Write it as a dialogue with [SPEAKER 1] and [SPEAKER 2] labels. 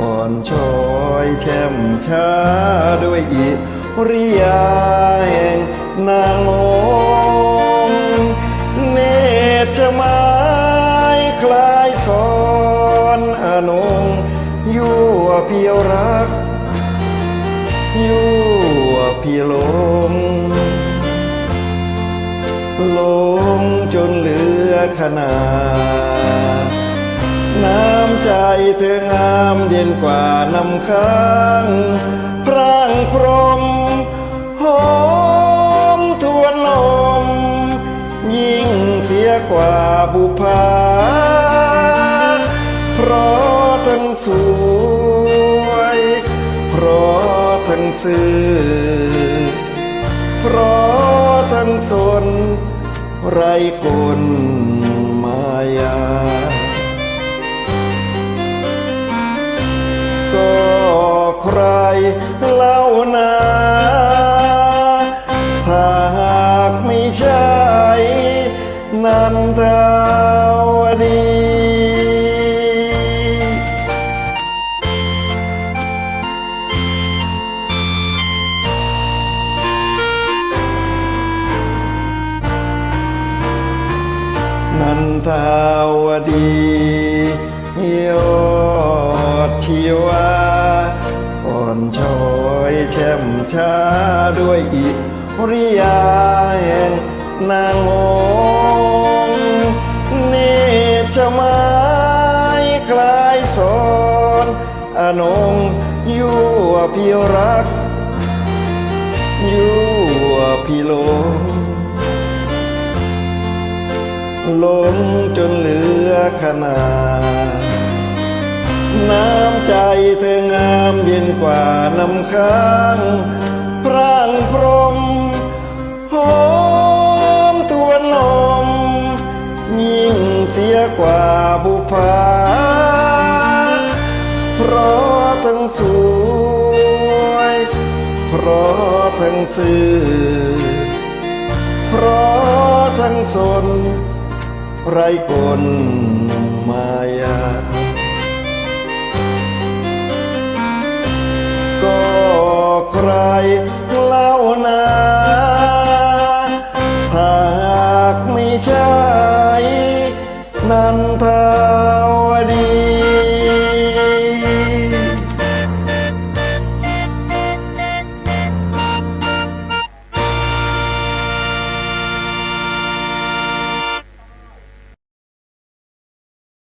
[SPEAKER 1] อ่อนช้อยแช่มช้าด้วยอิริยาแห่งนางองเนตรไม้คลายสอนอนงยั่วเพียวรัก ยั่วเพียลมลมจนเหลือขนาด เธองามเย็นกว่าน้ำค้างพร่างพรมหอมทวนลม ยิ่งเสียกว่าบุพาเพราะทั้งสวย เพราะทั้งซื่อเพราะทั้งสนไรกล นันทาวดีนันทาวดียอดชีวาอ่อนช้อยแช่มช้าด้วยอิริยาแห่งนางมงเนตร ไม้คลายสอนอนงยั่วพี่รัก ยั่วพี่ลงหลงจนเหลือขนาดน้ำใจเธองามเย็นกว่าน้ำค้างพร่างพรม สียกว่าบุพาเพราะทั้งสวย เพราะทั้งซื่อ เพราะทั้งสน ไรกลมายา ก็ใครเล่านาถ้าหากไม่ใช่ นันท